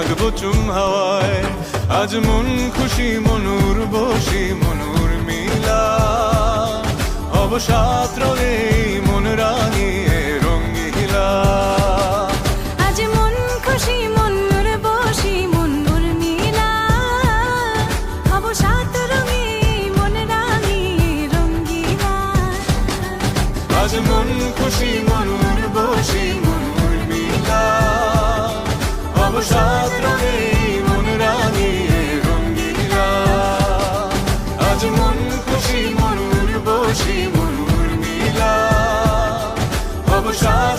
থাকব চুম হাওয়ায়। আজ মন খুশি মনুর বসি মনুর মিলা। অবসাদ রঙে মন রাঙিয়ে রঙ্গিলা আজ মন খুশি বসি মিলা। হব সাত রঙে মন রাঙিয়ে রঙ্গিলা আজ মন খুশি মনুর বসি মনুর মিলা। অবসাদ রঙে মন রাঙিয়ে রঙ্গিলা আজ মন খুশি মনুর বসি মনুর মিলা অবসাদ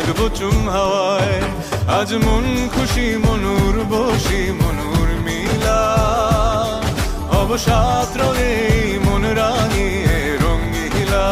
থাকব চুম হাওয়ায়। আজ মন খুশি, মনুর বসি, মনুর মিলা। অবসাদ রঙে মন রাঙিয়ে রঙ্গিলা